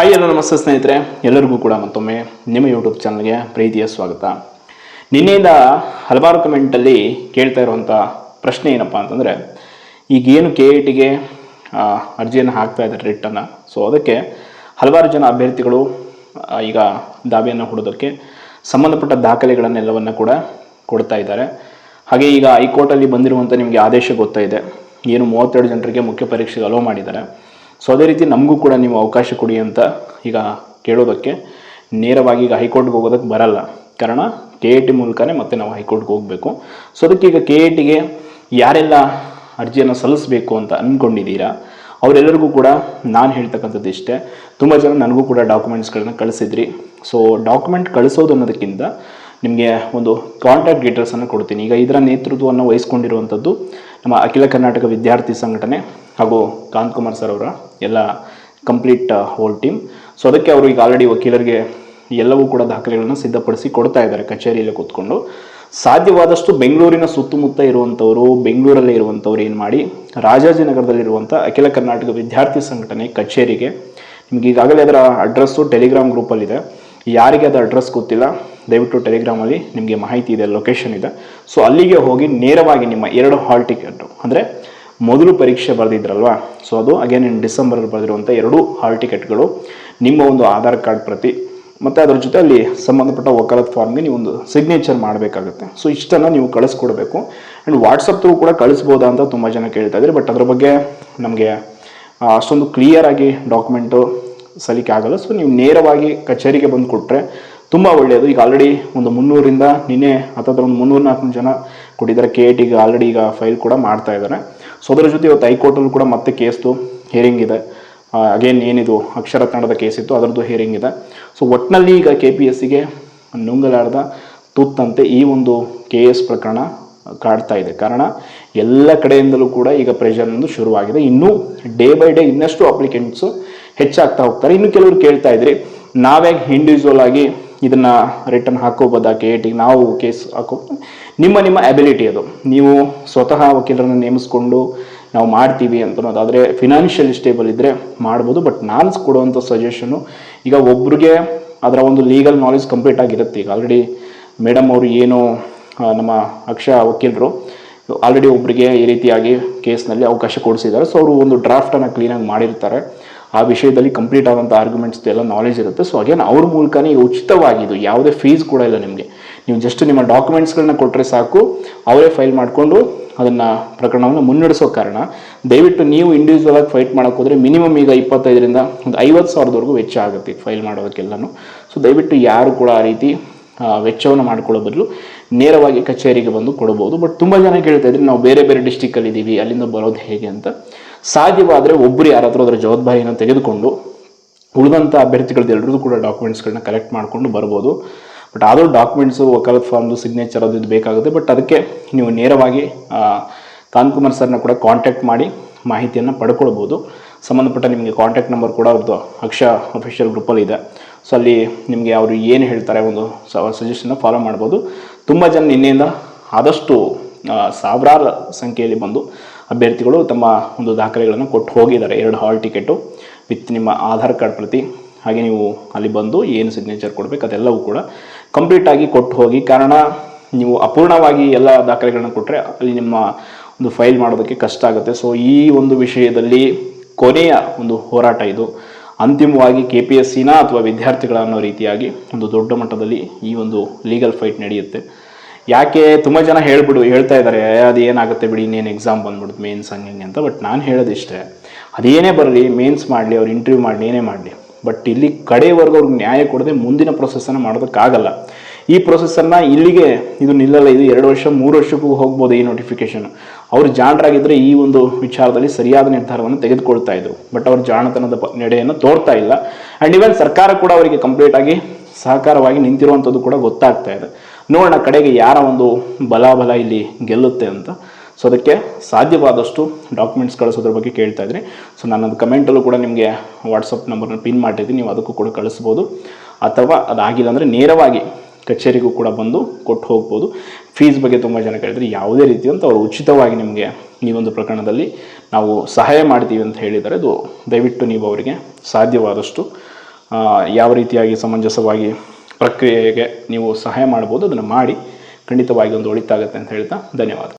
Hi ಎಲ್ಲ ನಮಸ್ತೆ ಸ್ನೇಹಿತರೆ. ಎಲ್ಲರಿಗೂ ಕೂಡ ಮತ್ತೊಮ್ಮೆ ನಿಮ್ಮ ಯೂಟ್ಯೂಬ್ ಚಾನಲ್ಗೆ ಪ್ರೀತಿಯ ಸ್ವಾಗತ. ನಿನ್ನೆಯಿಂದ ಹಲವಾರು ಕಮೆಂಟಲ್ಲಿ ಕೇಳ್ತಾ ಇರುವಂಥ ಪ್ರಶ್ನೆ ಏನಪ್ಪ ಅಂತಂದರೆ ಈಗೇನು ಕೆ ಇ ಟಿಗೆ ಅರ್ಜಿಯನ್ನು ಹಾಕ್ತಾ ಇದ್ದಾರೆ ರಿಟ್ಟನ್ನು ಸೊ ಅದಕ್ಕೆ ಹಲವಾರು ಜನ ಅಭ್ಯರ್ಥಿಗಳು ಈಗ ದಾವೆಯನ್ನು ಹೂಡೋದಕ್ಕೆ ಸಂಬಂಧಪಟ್ಟ ದಾಖಲೆಗಳನ್ನೆಲ್ಲವನ್ನು ಕೂಡ ಕೊಡ್ತಾ ಇದ್ದಾರೆ. ಹಾಗೆ ಈಗ ಹೈಕೋರ್ಟಲ್ಲಿ ಬಂದಿರುವಂಥ ನಿಮಗೆ ಆದೇಶ ಗೊತ್ತಾ ಏನು ಮೂವತ್ತೆರಡು ಜನರಿಗೆ ಮುಖ್ಯ ಪರೀಕ್ಷೆಗೆ ಅಲೋ ಮಾಡಿದ್ದಾರೆ. ಸೊ ಅದೇ ರೀತಿ ನಮಗೂ ಕೂಡ ನೀವು ಅವಕಾಶ ಕೊಡಿ ಅಂತ ಈಗ ಕೇಳೋದಕ್ಕೆ. ನೇರವಾಗಿ ಈಗ ಹೈಕೋರ್ಟ್ಗೆ ಹೋಗೋದಕ್ಕೆ ಬರಲ್ಲ. ಕಾರಣ ಕೆ ಎ ಟಿ ಮೂಲಕನೇ ಮತ್ತೆ ನಾವು ಹೈಕೋರ್ಟ್ಗೆ ಹೋಗಬೇಕು. ಸೊ ಅದಕ್ಕೆ ಈಗ ಕೆ ಎ ಟಿಗೆ ಯಾರೆಲ್ಲ ಅರ್ಜಿಯನ್ನು ಸಲ್ಲಿಸಬೇಕು ಅಂತ ಅಂದ್ಕೊಂಡಿದ್ದೀರಾ ಅವರೆಲ್ಲರಿಗೂ ಕೂಡ ನಾನು ಹೇಳ್ತಕ್ಕಂಥದ್ದು ಇಷ್ಟೇ. ತುಂಬ ಜನ ನನಗೂ ಕೂಡ ಡಾಕ್ಯುಮೆಂಟ್ಸ್ಗಳನ್ನ ಕಳಿಸಿದ್ರಿ. ಸೊ ಡಾಕ್ಯುಮೆಂಟ್ ಕಳಿಸೋದು ಅನ್ನೋದಕ್ಕಿಂತ ನಿಮಗೆ ಒಂದು ಕಾಂಟ್ಯಾಕ್ಟ್ ಡೀಟೇಲ್ಸನ್ನು ಕೊಡ್ತೀನಿ. ಈಗ ಇದರ ನೇತೃತ್ವವನ್ನು ವಹಿಸ್ಕೊಂಡಿರುವಂಥದ್ದು ನಮ್ಮ ಅಖಿಲ ಕರ್ನಾಟಕ ವಿದ್ಯಾರ್ಥಿ ಸಂಘಟನೆ. ಹಾಗೂ ಕಾಂತ್ ಕುಮಾರ್ ಸರ್ ಅವರ ಎಲ್ಲ ಕಂಪ್ಲೀಟ್ ಹೋಲ್ ಟೀಮ್ ಸೊ ಅದಕ್ಕೆ ಅವರು ಈಗ ಆಲ್ರೆಡಿ ವಕೀಲರಿಗೆ ಎಲ್ಲವೂ ಕೂಡ ದಾಖಲೆಗಳನ್ನು ಸಿದ್ಧಪಡಿಸಿ ಕೊಡ್ತಾ ಇದ್ದಾರೆ ಕಚೇರಿಯಲ್ಲಿ ಕೂತ್ಕೊಂಡು. ಸಾಧ್ಯವಾದಷ್ಟು ಬೆಂಗಳೂರಿನ ಸುತ್ತಮುತ್ತ ಇರುವಂಥವರು, ಬೆಂಗಳೂರಲ್ಲೇ ಇರುವಂಥವ್ರು ಏನು ಮಾಡಿ, ರಾಜಾಜಿನಗರದಲ್ಲಿರುವಂಥ ಅಖಿಲ ಕರ್ನಾಟಕ ವಿದ್ಯಾರ್ಥಿ ಸಂಘಟನೆ ಕಚೇರಿಗೆ, ನಿಮ್ಗೆ ಈಗಾಗಲೇ ಅದರ ಅಡ್ರೆಸ್ಸು ಟೆಲಿಗ್ರಾಮ್ ಗ್ರೂಪಲ್ಲಿದೆ ಯಾರಿಗೆ ಅದು ಅಡ್ರೆಸ್ ಗೊತ್ತಿಲ್ಲ, ದಯವಿಟ್ಟು ಟೆಲಿಗ್ರಾಮಲ್ಲಿ ನಿಮಗೆ ಮಾಹಿತಿ ಇದೆ ಲೊಕೇಶನ್ ಇದೆ. ಸೊ ಅಲ್ಲಿಗೆ ಹೋಗಿ ನೇರವಾಗಿ ನಿಮ್ಮ ಎರಡು ಹಾಲ್ ಟಿಕೆಟು ಅಂದರೆ ಮೊದಲು ಪರೀಕ್ಷೆ ಬರೆದಿದ್ರಲ್ವಾ? ಸೊ ಅದು ಅಗೇನ್ ಇನ್ ಡಿಸೆಂಬರಲ್ಲಿ ಬರೆದಿರುವಂಥ ಎರಡು ಹಾಲ್ ಟಿಕೆಟ್ಗಳು ನಿಮ್ಮ ಒಂದು ಆಧಾರ್ ಕಾರ್ಡ್ ಪ್ರತಿ, ಮತ್ತು ಅದರ ಜೊತೆ ಅಲ್ಲಿ ಸಂಬಂಧಪಟ್ಟ ವಕಾಲತ್ ಫಾರ್ಮ್ಗೆ ನೀವು ಒಂದು ಸಿಗ್ನೇಚರ್ ಮಾಡಬೇಕಾಗುತ್ತೆ. ಸೊ ಇಷ್ಟನ್ನು ನೀವು ಕಳಿಸ್ಕೊಡ್ಬೇಕು. ಆ್ಯಂಡ್ ವಾಟ್ಸಪ್ ಥ್ರೂ ಕೂಡ ಕಳಿಸ್ಬೋದಾ ಅಂತ ತುಂಬ ಜನ ಕೇಳ್ತಾ ಇದ್ದಾರೆ. ಬಟ್ ಅದ್ರ ಬಗ್ಗೆ ನಮಗೆ ಅಷ್ಟೊಂದು ಕ್ಲಿಯರ್ ಆಗಿ ಡಾಕ್ಯುಮೆಂಟು ಸಲಿಕೆ ಆಗಲ್ಲ. ಸೊ ನೀವು ನೇರವಾಗಿ ಕಚೇರಿಗೆ ಬಂದು ಕೊಟ್ಟರೆ ತುಂಬ ಒಳ್ಳೆಯದು ಈಗ ಆಲ್ರೆಡಿ ಒಂದು ಮುನ್ನೂರಿಂದ ನಿನ್ನೆ ಅಥವಾ ಒಂದು ಮುನ್ನೂರು ನಾಲ್ಕು ಜನ ಕೊಟ್ಟಿದ್ದಾರೆ. ಕೆ ಎ ಟಿಗೆ ಆಲ್ರೆಡಿ ಈಗ ಫೈಲ್ ಕೂಡ ಮಾಡ್ತಾ ಇದ್ದಾರೆ. ಸೊ ಅದರ ಜೊತೆ ಇವತ್ತು ಹೈಕೋರ್ಟಲ್ಲೂ ಕೂಡ ಮತ್ತೆ ಕೇಸ್ದು ಹಿಯರಿಂಗ್ ಇದೆ. ಅಗೇನ್ ಏನಿದು, ಅಕ್ಷರ ಕನ್ನಡದ ಕೇಸ್ ಇತ್ತು, ಅದರದ್ದು ಹಿಯರಿಂಗ್ ಇದೆ. ಸೊ ಒಟ್ಟಿನಲ್ಲಿ ಈಗ ಕೆ ಪಿ ಎಸ್ ಸಿಗೆ ನುಂಗಲಾರದ ತುತ್ತಂತೆ ಈ ಒಂದು ಕೆ ಎಸ್ ಪ್ರಕರಣ ಕಾಡ್ತಾ ಇದೆ. ಕಾರಣ, ಎಲ್ಲ ಕಡೆಯಿಂದಲೂ ಕೂಡ ಈಗ ಪ್ರೆಷರ್ ಒಂದು ಶುರುವಾಗಿದೆ. ಇನ್ನೂ ಡೇ ಬೈ ಡೇ ಇನ್ನಷ್ಟು ಅಪ್ಲಿಕೆಂಟ್ಸು ಹೆಚ್ಚಾಗ್ತಾ ಹೋಗ್ತಾರೆ. ಇನ್ನು ಕೆಲವರು ಕೇಳ್ತಾ ಇದ್ರಿ ನಾವೇ ಇಂಡಿವಿಜುವಲ್ ಆಗಿ ಇದನ್ನ ರಿಟರ್ನ್ ಹಾಕೋಬೋದಾ ಕೆ ನಾವು ಕೇಸ್ ಹಾಕೋ ನಿಮ್ಮ ನಿಮ್ಮ ಅಬಿಲಿಟಿ ಅದು. ನೀವು ಸ್ವತಃ ವಕೀಲರನ್ನು ನೇಮಿಸ್ಕೊಂಡು ನಾವು ಮಾಡ್ತೀವಿ ಅಂತ ಅನ್ನೋದಾದರೆ ಫಿನಾನ್ಷಿಯಲಿ ಸ್ಟೇಬಲ್ ಇದ್ದರೆ ಮಾಡ್ಬೋದು ಬಟ್ ನಾನು ಕೊಡುವಂಥ ಸಜೆಷನು ಈಗ ಒಬ್ರಿಗೆ ಅದರ ಒಂದು ಲೀಗಲ್ ನಾಲೆಜ್ ಕಂಪ್ಲೀಟ್ ಆಗಿರುತ್ತೆ. ಈಗ ಆಲ್ರೆಡಿ ಮೇಡಮ್ ಅವರು ಏನು ನಮ್ಮ ಅಕ್ಷ ವಕೀಲರು ಆಲ್ರೆಡಿ ಒಬ್ಬರಿಗೆ ಈ ರೀತಿಯಾಗಿ ಕೇಸ್ನಲ್ಲಿ ಅವಕಾಶ ಕೊಡಿಸಿದ್ದಾರೆ. ಸೊ ಅವರು ಒಂದು ಡ್ರಾಫ್ಟನ್ನು ಕ್ಲೀನಾಗಿ ಮಾಡಿರ್ತಾರೆ. ಆ ವಿಷಯದಲ್ಲಿ ಕಂಪ್ಲೀಟ್ ಆದಂಥ ಆರ್ಗ್ಯುಮೆಂಟ್ಸ್ ಎಲ್ಲ ನಾಲೆಜ್ ಇರುತ್ತೆ. ಸೊ ಅಗೇನ್ ಅವ್ರ ಮೂಲಕನೇ ಉಚಿತವಾಗಿದ್ದು, ಯಾವುದೇ ಫೀಸ್ ಕೂಡ ಇಲ್ಲ ನಿಮಗೆ. ನೀವು ಜಸ್ಟ್ ನಿಮ್ಮ ಡಾಕ್ಯುಮೆಂಟ್ಸ್ಗಳನ್ನ ಕೊಟ್ಟರೆ ಸಾಕು, ಅವರೇ ಫೈಲ್ ಮಾಡಿಕೊಂಡು ಅದನ್ನು ಪ್ರಕರಣವನ್ನು ಮುನ್ನಡೆಸೋ ಕಾರಣ, ದಯವಿಟ್ಟು ನೀವು ಇಂಡಿವಿಜುವಲ್ ಆಗಿ ಫೈಟ್ ಹೋದರೆ ಮಿನಿಮಮ್ ಈಗ ಇಪ್ಪತ್ತೈದರಿಂದ ಒಂದು ಐವತ್ತು ಸಾವಿರದವರೆಗೂ ವೆಚ್ಚ ಆಗುತ್ತೆ ಫೈಲ್ ಮಾಡೋದಕ್ಕೆಲ್ಲನೂ. ಸೊ ದಯವಿಟ್ಟು ಯಾರು ಕೂಡ ಆ ರೀತಿ ವೆಚ್ಚವನ್ನು ಮಾಡಿಕೊಳ್ಳೋ ಬದಲು ನೇರವಾಗಿ ಕಚೇರಿಗೆ ಬಂದು ಕೊಡಬಹುದು. ಬಟ್ ತುಂಬ ಜನ ಕೇಳ್ತಾ ಇದ್ರೆ, ನಾವು ಬೇರೆ ಬೇರೆ ಡಿಸ್ಟಿಕ್ಕಲ್ಲಿ ಇದ್ದೀವಿ ಅಲ್ಲಿಂದ ಬರೋದು ಹೇಗೆ ಅಂತ. ಸಾಧ್ಯವಾದರೆ ಒಬ್ಬರು ಯಾರಾದರೂ ಅದರ ಜವಾಬ್ದಾರಿಯನ್ನು ತೆಗೆದುಕೊಂಡು ಉಳಿದಂಥ ಅಭ್ಯರ್ಥಿಗಳದ್ದು ಎಲ್ಲರದ್ದು ಕೂಡ ಡಾಕ್ಯುಮೆಂಟ್ಸ್ಗಳನ್ನ ಕಲೆಕ್ಟ್ ಮಾಡಿಕೊಂಡು ಬರ್ಬೋದು. ಬಟ್ ಆದರೂ ಡಾಕ್ಯುಮೆಂಟ್ಸು ವಕಾಲತ್ ಫಾರ್ಮ್ದು ಸಿಗ್ನೇಚರ್ ಅದು ಇದು ಬೇಕಾಗುತ್ತೆ. ಬಟ್ ಅದಕ್ಕೆ ನೀವು ನೇರವಾಗಿ ಕಾನ್ಕುಮಾರ್ ಸರ್ನ ಕೂಡ ಕಾಂಟ್ಯಾಕ್ಟ್ ಮಾಡಿ ಮಾಹಿತಿಯನ್ನು ಪಡ್ಕೊಳ್ಬೋದು. ಸಂಬಂಧಪಟ್ಟ ನಿಮಗೆ ಕಾಂಟ್ಯಾಕ್ಟ್ ನಂಬರ್ ಕೂಡ ಅವ್ರದ್ದು ಅಕ್ಷ ಅಫಿಷಿಯಲ್ ಗ್ರೂಪಲ್ಲಿ ಇದೆ. ಸೊ ಅಲ್ಲಿ ನಿಮಗೆ ಅವರು ಏನು ಹೇಳ್ತಾರೆ ಒಂದು ಸಜೆಷನ್ನ ಫಾಲೋ ಮಾಡ್ಬೋದು. ತುಂಬ ಜನ ನಿನ್ನೆಯಿಂದ ಆದಷ್ಟು ಸಾವಿರಾರು ಸಂಖ್ಯೆಯಲ್ಲಿ ಬಂದು ಅಭ್ಯರ್ಥಿಗಳು ತಮ್ಮ ಒಂದು ದಾಖಲೆಗಳನ್ನು ಕೊಟ್ಟು ಹೋಗಿದ್ದಾರೆ. ಎರಡು ಹಾಲ್ ಟಿಕೆಟು ವಿತ್ ನಿಮ್ಮ ಆಧಾರ್ ಕಾರ್ಡ್ ಪ್ರತಿ. ಹಾಗೆ ನೀವು ಅಲ್ಲಿ ಬಂದು ಏನು ಸಿಗ್ನೇಚರ್ ಕೊಡಬೇಕು ಅದೆಲ್ಲವೂ ಕೂಡ ಕಂಪ್ಲೀಟಾಗಿ ಕೊಟ್ಟು ಹೋಗಿ. ಕಾರಣ ನೀವು ಅಪೂರ್ಣವಾಗಿ ಎಲ್ಲ ದಾಖಲೆಗಳನ್ನ ಕೊಟ್ಟರೆ ಅಲ್ಲಿ ನಿಮ್ಮ ಒಂದು ಫೈಲ್ ಮಾಡೋದಕ್ಕೆ ಕಷ್ಟ ಆಗುತ್ತೆ. ಸೊ ಈ ಒಂದು ವಿಷಯದಲ್ಲಿ ಕೊನೆಯ ಒಂದು ಹೋರಾಟ ಇದು. ಅಂತಿಮವಾಗಿ ಕೆ ಪಿ ಎಸ್ ಸಿನ ಅಥವಾ ವಿದ್ಯಾರ್ಥಿಗಳ ಅನ್ನೋ ರೀತಿಯಾಗಿ ಒಂದು ದೊಡ್ಡ ಮಟ್ಟದಲ್ಲಿ ಈ ಒಂದು ಲೀಗಲ್ ಫೈಟ್ ನಡೆಯುತ್ತೆ. ಯಾಕೆ ತುಂಬ ಜನ ಹೇಳ್ಬಿಡು ಹೇಳ್ತಾ ಇದ್ದಾರೆ ಅದು ಏನಾಗುತ್ತೆ ಬಿಡಿ, ಇನ್ನೇನು ಎಕ್ಸಾಮ್ ಬಂದ್ಬಿಡುತ್ತೆ ಮೇನ್ಸ್ ಹಂಗೆ ಹಿಂಗೆ ಅಂತ. ಬಟ್ ನಾನು ಹೇಳೋದಿಷ್ಟೇ ಅದೇನೇ ಬರಲಿ ಮೇನ್ಸ್ ಮಾಡಲಿ, ಅವ್ರು ಇಂಟರ್ವ್ಯೂ ಮಾಡಲಿ, ಏನೇ ಮಾಡಲಿ. ಬಟ್ ಇಲ್ಲಿ ಕಡೆಯವರೆಗೂ ಅವ್ರಿಗೆ ನ್ಯಾಯ ಕೊಡದೆ ಮುಂದಿನ ಪ್ರೊಸೆಸನ್ನು ಮಾಡೋದಕ್ಕಾಗಲ್ಲ. ಈ ಪ್ರೊಸೆಸನ್ನು ಇಲ್ಲಿಗೆ ಇದು ನಿಲ್ಲಲ್ಲ, ಇದು ಎರಡು ವರ್ಷ, ಮೂರು ವರ್ಷಕ್ಕೂ ಹೋಗ್ಬೋದು ಈ ನೋಟಿಫಿಕೇಶನ್ ಅವರು ಜಾಣರಾಗಿದ್ದರೆ ಈ ಒಂದು ವಿಚಾರದಲ್ಲಿ ಸರಿಯಾದ ನಿರ್ಧಾರವನ್ನು ತೆಗೆದುಕೊಳ್ತಾ ಇದ್ರು. ಬಟ್ ಅವ್ರ ಜಾಣತನದ ನಡೆಯನ್ನು ತೋರ್ತಾ ಇಲ್ಲ. ಆ್ಯಂಡ್ ಇವನ್ ಸರ್ಕಾರ ಕೂಡ ಅವರಿಗೆ ಕಂಪ್ಲೀಟಾಗಿ ಸಹಕಾರವಾಗಿ ನಿಂತಿರುವಂಥದ್ದು ಕೂಡ ಗೊತ್ತಾಗ್ತಾ ಇದೆ. ನೋಡೋಣ ಕಡೆಗೆ ಯಾರ ಒಂದು ಬಲಾಬಲ ಇಲ್ಲಿ ಗೆಲ್ಲುತ್ತೆ ಅಂತ. ಸೊ ಅದಕ್ಕೆ ಸಾಧ್ಯವಾದಷ್ಟು ಡಾಕ್ಯುಮೆಂಟ್ಸ್ ಕಳಿಸೋದ್ರ ಬಗ್ಗೆ ಕೇಳ್ತಾ ಇದ್ರಿ. ಸೊ ನಾನು ಅದು ಕಮೆಂಟಲ್ಲೂ ಕೂಡ ನಿಮಗೆ ವಾಟ್ಸಪ್ ನಂಬರ್ನ ಪಿನ್ ಮಾಡಿದ್ದೀನಿ. ನೀವು ಅದಕ್ಕೂ ಕೂಡ ಕಳಿಸ್ಬೋದು. ಅಥವಾ ಅದಾಗಿಲ್ಲ ಅಂದರೆ ನೇರವಾಗಿ ಕಚೇರಿಗೂ ಕೂಡ ಬಂದು ಕೊಟ್ಟು ಹೋಗ್ಬೋದು. ಫೀಸ್ ಬಗ್ಗೆ ತುಂಬ ಜನ ಕೇಳಿದ್ರೆ ಯಾವುದೇ ರೀತಿ ಅಂತ ಅವರು ಉಚಿತವಾಗಿ ನಿಮಗೆ ಈ ಒಂದು ಪ್ರಕರಣದಲ್ಲಿ ನಾವು ಸಹಾಯ ಮಾಡ್ತೀವಿ ಅಂತ ಹೇಳಿದರೆ ಅದು ದಯವಿಟ್ಟು ನೀವು ಅವರಿಗೆ ಸಾಧ್ಯವಾದಷ್ಟು ಯಾವ ರೀತಿಯಾಗಿ ಸಮಂಜಸವಾಗಿ ಪ್ರಕ್ರಿಯೆಗೆ ನೀವು ಸಹಾಯ ಮಾಡ್ಬೋದು ಅದನ್ನು ಮಾಡಿ ಖಂಡಿತವಾಗಿ ಒಂದು ಒಳಿತಾಗುತ್ತೆ ಅಂತ ಹೇಳ್ತಾ ಧನ್ಯವಾದ.